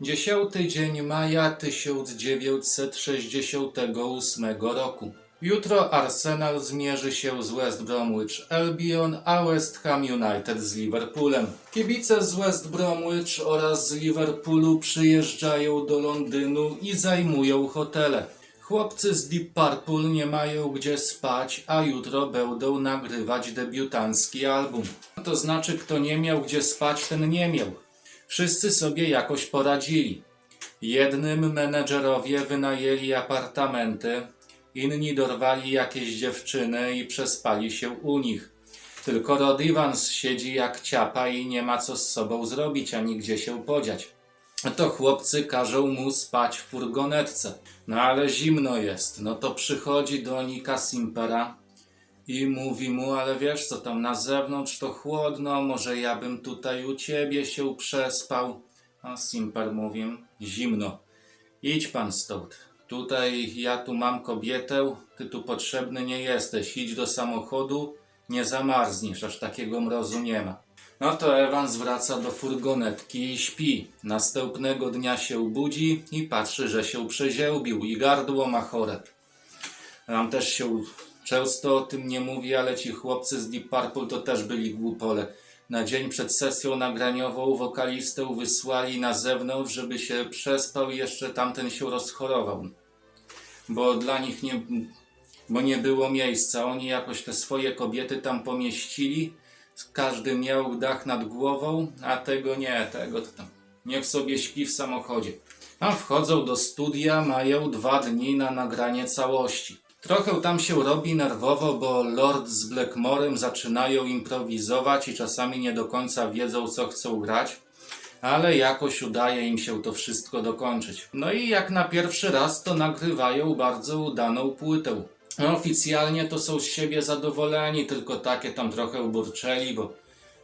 10 dzień maja 1968 roku. Jutro Arsenal zmierzy się z West Bromwich Albion, a West Ham United z Liverpoolem. Kibice z West Bromwich oraz z Liverpoolu przyjeżdżają do Londynu i zajmują hotele. Chłopcy z Deep Purple nie mają gdzie spać, a jutro będą nagrywać debiutancki album. To znaczy, kto nie miał gdzie spać, ten nie miał. Wszyscy sobie jakoś poradzili. Jednym menedżerowie wynajęli apartamenty, inni dorwali jakieś dziewczyny i przespali się u nich. Tylko Rod Evans siedzi jak ciapa i nie ma co z sobą zrobić, ani gdzie się podziać. To chłopcy każą mu spać w furgonetce. No ale zimno jest. No to przychodzi do Nika Simpera i mówi mu, ale wiesz co tam na zewnątrz to chłodno, może ja bym tutaj u ciebie się przespał. A Simper mówi, zimno. Idź pan stąd. Tutaj ja tu mam kobietę, ty tu potrzebny nie jesteś. Idź do samochodu, nie zamarzniesz, aż takiego mrozu nie ma. No to Evans wraca do furgonetki i śpi. Następnego dnia się budzi i patrzy, że się przeziełbił i gardło ma chore. Nam też się często o tym nie mówi, ale ci chłopcy z Deep Purple to też byli głupole. Na dzień przed sesją nagraniową wokalistę wysłali na zewnątrz, żeby się przespał i jeszcze tamten się rozchorował. Bo dla nich nie, bo nie było miejsca. Oni jakoś te swoje kobiety tam pomieścili. Każdy miał dach nad głową, a tego nie, tego to tam. Niech sobie śpi w samochodzie. A wchodzą do studia, mają dwa dni na nagranie całości. Trochę tam się robi nerwowo, bo Lord z Blackmorem zaczynają improwizować i czasami nie do końca wiedzą, co chcą grać, ale jakoś udaje im się to wszystko dokończyć. No i jak na pierwszy raz, to nagrywają bardzo udaną płytę. No, oficjalnie to są z siebie zadowoleni, tylko takie tam trochę burczeli, bo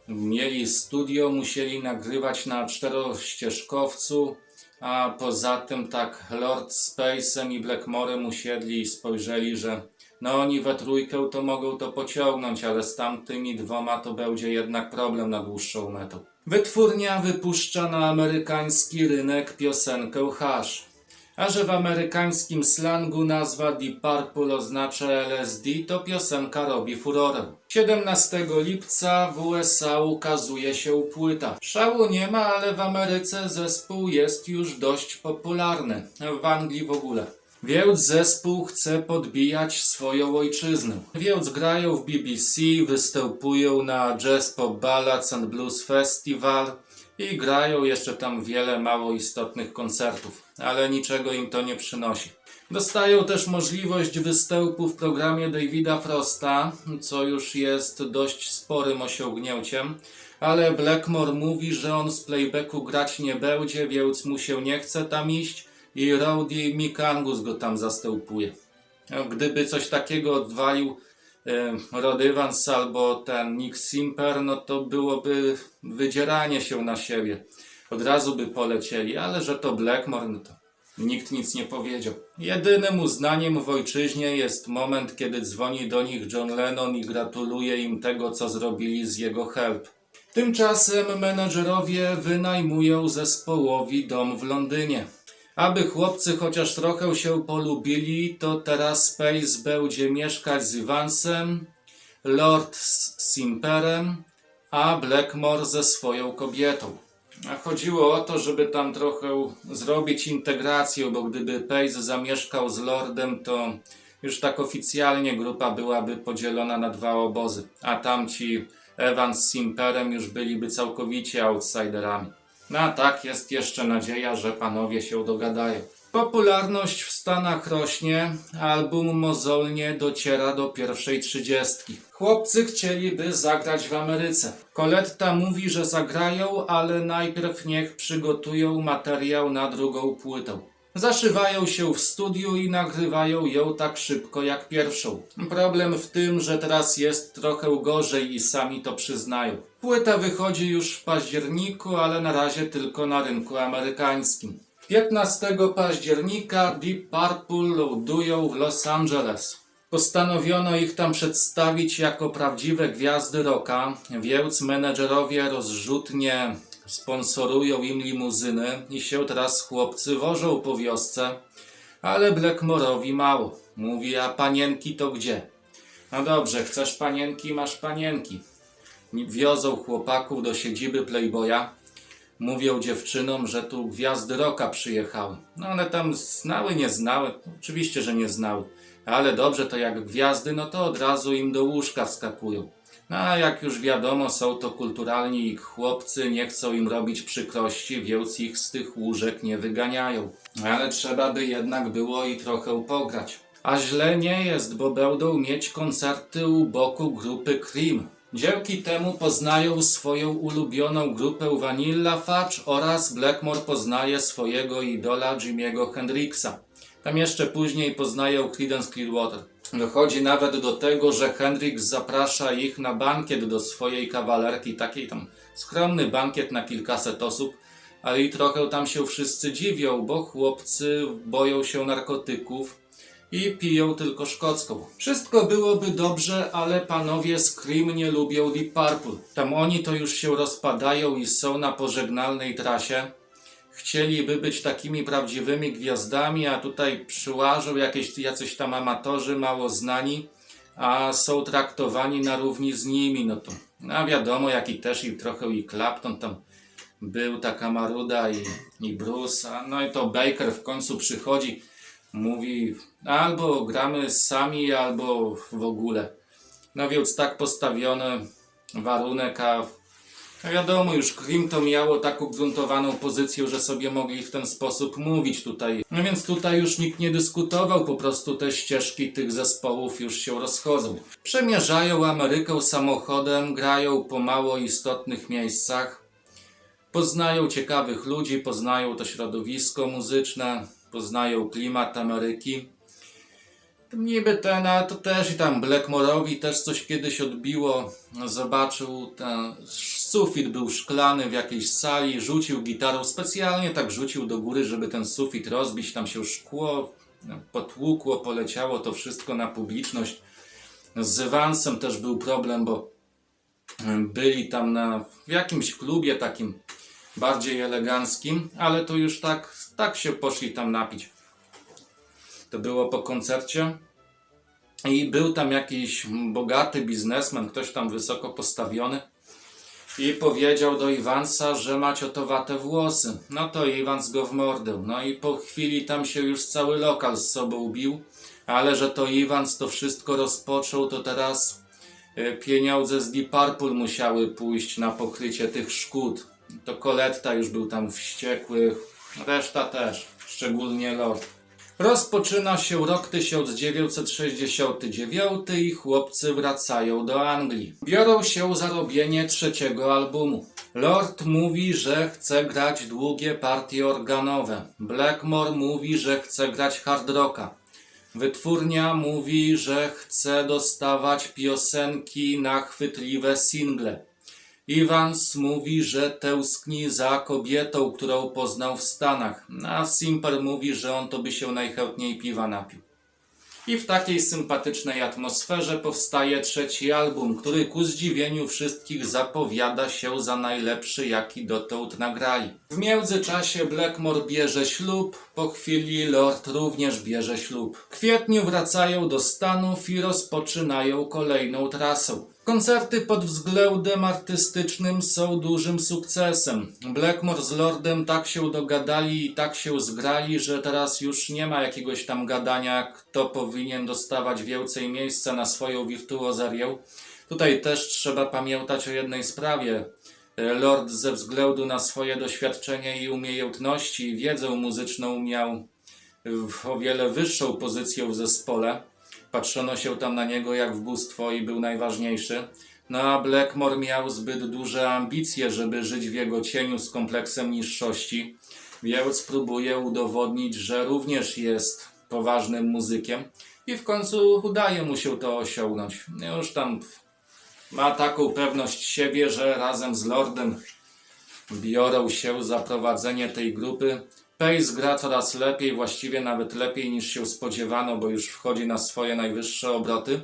mieli studio, musieli nagrywać na czterościeżkowcu, a poza tym tak Lord Space'em i Blackmorem usiedli i spojrzeli, że no oni we trójkę to mogą to pociągnąć, ale z tamtymi dwoma to będzie jednak problem na dłuższą metę. Wytwórnia wypuszcza na amerykański rynek piosenkę Hash. A że w amerykańskim slangu nazwa Deep Purple oznacza LSD, to piosenka robi furorę. 17 lipca w USA ukazuje się płyta. Szału nie ma, ale w Ameryce zespół jest już dość popularny. W Anglii w ogóle. Więc zespół chce podbijać swoją ojczyznę. Więc grają w BBC, występują na Jazz Pop Ballads and Blues Festival i grają jeszcze tam wiele mało istotnych koncertów, ale niczego im to nie przynosi. Dostają też możliwość występu w programie Davida Frosta, co już jest dość sporym osiągnięciem, ale Blackmore mówi, że on z playbacku grać nie będzie, więc mu się nie chce tam iść i Rowdy Mick Angus go tam zastępuje. Gdyby coś takiego odwalił Rod Evans albo ten Nick Simper, no to byłoby wydzieranie się na siebie. Od razu by polecieli, ale że to Blackmore, no to nikt nic nie powiedział. Jedynym uznaniem w ojczyźnie jest moment, kiedy dzwoni do nich John Lennon i gratuluje im tego, co zrobili z jego help. Tymczasem menedżerowie wynajmują zespołowi dom w Londynie. Aby chłopcy chociaż trochę się polubili, to teraz Space będzie mieszkać z Evansem, Lord z Simperem, a Blackmore ze swoją kobietą. Chodziło o to, żeby tam trochę zrobić integrację, bo gdyby Pace zamieszkał z Lordem, to już tak oficjalnie grupa byłaby podzielona na dwa obozy, a tamci Evans z Simperem już byliby całkowicie outsiderami. No a tak jest jeszcze nadzieja, że panowie się dogadają. Popularność w Stanach rośnie, album mozolnie dociera do pierwszej trzydziestki. Chłopcy chcieliby zagrać w Ameryce. Coletta mówi, że zagrają, ale najpierw niech przygotują materiał na drugą płytę. Zaszywają się w studiu i nagrywają ją tak szybko jak pierwszą. Problem w tym, że teraz jest trochę gorzej i sami to przyznają. Płyta wychodzi już w październiku, ale na razie tylko na rynku amerykańskim. 15 października Deep Purple lądują w Los Angeles. Postanowiono ich tam przedstawić jako prawdziwe gwiazdy rocka, więc menedżerowie rozrzutnie sponsorują im limuzyny i się teraz chłopcy wożą po wiosce, ale Blackmore'owi mało. Mówi, a panienki to gdzie? No dobrze, chcesz panienki, masz panienki. Wiozą chłopaków do siedziby Playboya. Mówią dziewczynom, że tu gwiazdy roka przyjechały. No one tam znały, nie znały. Oczywiście, że nie znały. Ale dobrze, to jak gwiazdy, no to od razu im do łóżka wskakują. No a jak już wiadomo, są to kulturalni ich chłopcy, nie chcą im robić przykrości, więc ich z tych łóżek nie wyganiają. Ale trzeba by jednak było i trochę pograć. A źle nie jest, bo będą mieć koncerty u boku grupy Cream. Dzięki temu poznają swoją ulubioną grupę Vanilla Fudge oraz Blackmore poznaje swojego idola Jimiego Hendrixa. Tam jeszcze później poznają Creedence Clearwater. Dochodzi nawet do tego, że Hendrix zaprasza ich na bankiet do swojej kawalerki, taki tam skromny bankiet na kilkaset osób, ale i trochę tam się wszyscy dziwią, bo chłopcy boją się narkotyków i piją tylko szkocką. Wszystko byłoby dobrze, ale panowie Scream nie lubią Deep Purple. Tam oni to już się rozpadają i są na pożegnalnej trasie. Chcieliby być takimi prawdziwymi gwiazdami, a tutaj przyłażą jakieś jacyś tam amatorzy mało znani, a są traktowani na równi z nimi. No to a wiadomo, jaki też i trochę i Clapton tam był, taka Maruda i, i Bruce, a no i to Baker w końcu przychodzi mówi albo gramy sami, albo w ogóle. No więc tak postawiony warunek, a wiadomo, już Krim to miało taką gruntowaną pozycję, że sobie mogli w ten sposób mówić tutaj. No więc tutaj już nikt nie dyskutował, po prostu te ścieżki tych zespołów już się rozchodzą. Przemierzają Amerykę samochodem, grają po mało istotnych miejscach. Poznają ciekawych ludzi, poznają to środowisko muzyczne, poznają klimat Ameryki. Niby ten, a to też i tam Blackmore'owi też coś kiedyś odbiło. Zobaczył, ten sufit był szklany w jakiejś sali, rzucił gitarą, specjalnie tak rzucił do góry, żeby ten sufit rozbić, tam się szkło potłukło, poleciało to wszystko na publiczność. Z Evansem też był problem, bo byli tam na, w jakimś klubie takim bardziej eleganckim, ale to już tak, tak się poszli tam napić. To było po koncercie i był tam jakiś bogaty biznesmen, ktoś tam wysoko postawiony i powiedział do Iwansa, że ma ciotowate włosy. No to Iwans go w mordę. No i po chwili tam się już cały lokal z sobą bił, ale że to Iwans to wszystko rozpoczął, to teraz e, pieniądze z Deep Purple musiały pójść na pokrycie tych szkód. To Coletta już był tam wściekły, reszta też, szczególnie Lord. Rozpoczyna się rok 1969 i chłopcy wracają do Anglii. Biorą się za robienie trzeciego albumu. Lord mówi, że chce grać długie partie organowe. Blackmore mówi, że chce grać hard rocka. Wytwórnia mówi, że chce dostawać piosenki na chwytliwe single. Evans mówi, że tęskni za kobietą, którą poznał w Stanach, a Simper mówi, że on to by się najchętniej piwa napił. I w takiej sympatycznej atmosferze powstaje trzeci album, który ku zdziwieniu wszystkich zapowiada się za najlepszy, jaki dotąd nagrali. W międzyczasie Blackmore bierze ślub, po chwili Lord również bierze ślub. W kwietniu wracają do Stanów i rozpoczynają kolejną trasę. Koncerty pod względem artystycznym są dużym sukcesem. Blackmore z Lordem tak się dogadali i tak się zgrali, że teraz już nie ma jakiegoś tam gadania, kto powinien dostawać więcej miejsca na swoją wirtuozerię. Tutaj też trzeba pamiętać o jednej sprawie. Lord ze względu na swoje doświadczenie i umiejętności i wiedzę muzyczną miał o wiele wyższą pozycję w zespole. Patrzono się tam na niego jak w bóstwo i był najważniejszy. No a Blackmore miał zbyt duże ambicje, żeby żyć w jego cieniu z kompleksem niższości, więc próbuje udowodnić, że również jest poważnym muzykiem i w końcu udaje mu się to osiągnąć. Już tam ma taką pewność siebie, że razem z Lordem biorą się za prowadzenie tej grupy. Pace gra coraz lepiej, właściwie nawet lepiej niż się spodziewano, bo już wchodzi na swoje najwyższe obroty.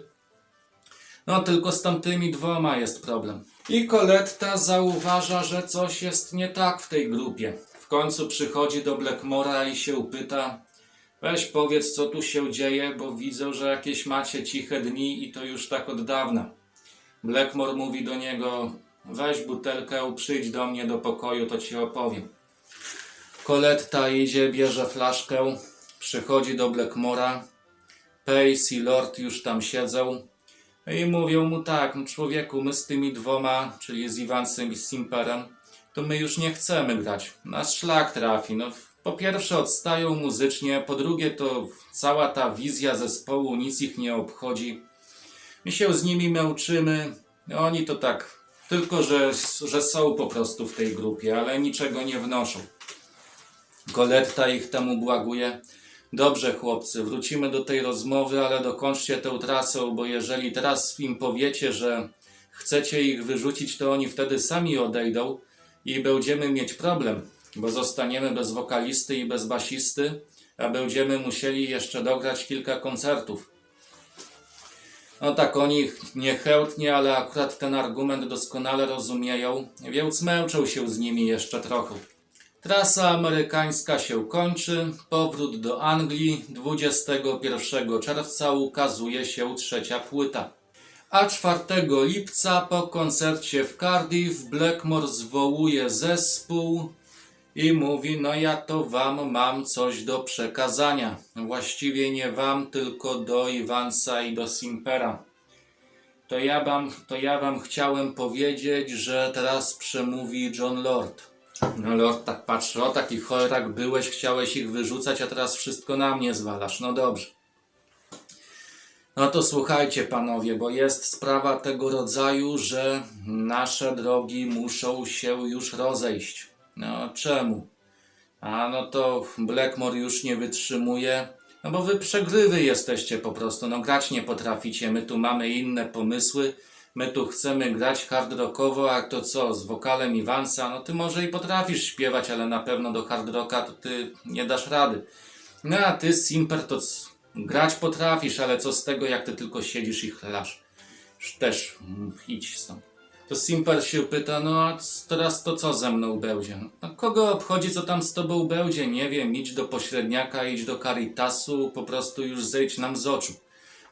No tylko z tamtymi dwoma jest problem. I Coletta zauważa, że coś jest nie tak w tej grupie. W końcu przychodzi do Blackmora i się pyta, weź powiedz co tu się dzieje, bo widzę, że jakieś macie ciche dni i to już tak od dawna. Blackmore mówi do niego, weź butelkę, przyjdź do mnie do pokoju, to ci opowiem. Coletta idzie, bierze flaszkę, przychodzi do Blackmora. Pace i Lord już tam siedzą i mówią mu tak, no człowieku, my z tymi dwoma, czyli z Iwansem i Simperem, to my już nie chcemy grać. Nasz szlak trafi. No, po pierwsze odstają muzycznie, po drugie to cała ta wizja zespołu nic ich nie obchodzi. My się z nimi męczymy, oni to tak, tylko że, że są po prostu w tej grupie, ale niczego nie wnoszą. Koletta ich temu błaguje. Dobrze, chłopcy, wrócimy do tej rozmowy, ale dokończcie tę trasę, bo jeżeli teraz im powiecie, że chcecie ich wyrzucić, to oni wtedy sami odejdą i będziemy mieć problem, bo zostaniemy bez wokalisty i bez basisty, a będziemy musieli jeszcze dograć kilka koncertów. No tak, oni niechętnie, ale akurat ten argument doskonale rozumieją, więc męczą się z nimi jeszcze trochę. Trasa amerykańska się kończy. Powrót do Anglii. 21 czerwca ukazuje się trzecia płyta. A 4 lipca po koncercie w Cardiff Blackmore zwołuje zespół i mówi: No, ja to wam mam coś do przekazania. Właściwie nie wam, tylko do Iwansa i do Simpera. To ja wam, to ja wam chciałem powiedzieć, że teraz przemówi John Lord. No Lord tak patrzy, o taki cholerak byłeś, chciałeś ich wyrzucać, a teraz wszystko na mnie zwalasz. No dobrze. No to słuchajcie panowie, bo jest sprawa tego rodzaju, że nasze drogi muszą się już rozejść. No czemu? A no to Blackmore już nie wytrzymuje. No bo wy przegrywy jesteście po prostu, no grać nie potraficie. My tu mamy inne pomysły. My tu chcemy grać hard rockowo, a to co, z wokalem Iwansa? No ty może i potrafisz śpiewać, ale na pewno do hard rocka to ty nie dasz rady. No a ty, Simper, to grać potrafisz, ale co z tego, jak ty tylko siedzisz i chlasz? Też idź stąd. To Simper się pyta, no a teraz to co ze mną będzie? No kogo obchodzi, co tam z tobą będzie? Nie wiem, idź do pośredniaka, idź do Caritasu, po prostu już zejdź nam z oczu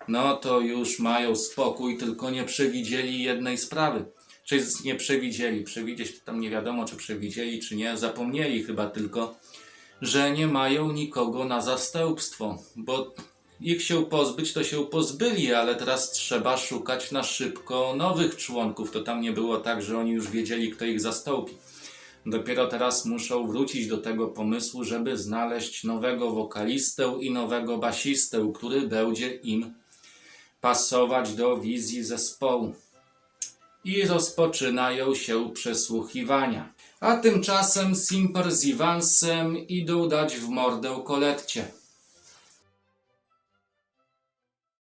no to już mają spokój, tylko nie przewidzieli jednej sprawy. Czy nie przewidzieli? Przewidzieć to tam nie wiadomo, czy przewidzieli, czy nie. Zapomnieli chyba tylko, że nie mają nikogo na zastępstwo, bo ich się pozbyć, to się pozbyli, ale teraz trzeba szukać na szybko nowych członków. To tam nie było tak, że oni już wiedzieli, kto ich zastąpi. Dopiero teraz muszą wrócić do tego pomysłu, żeby znaleźć nowego wokalistę i nowego basistę, który będzie im pasować do wizji zespołu. I rozpoczynają się przesłuchiwania. A tymczasem Simper z Iwansem idą dać w mordę Koletcie.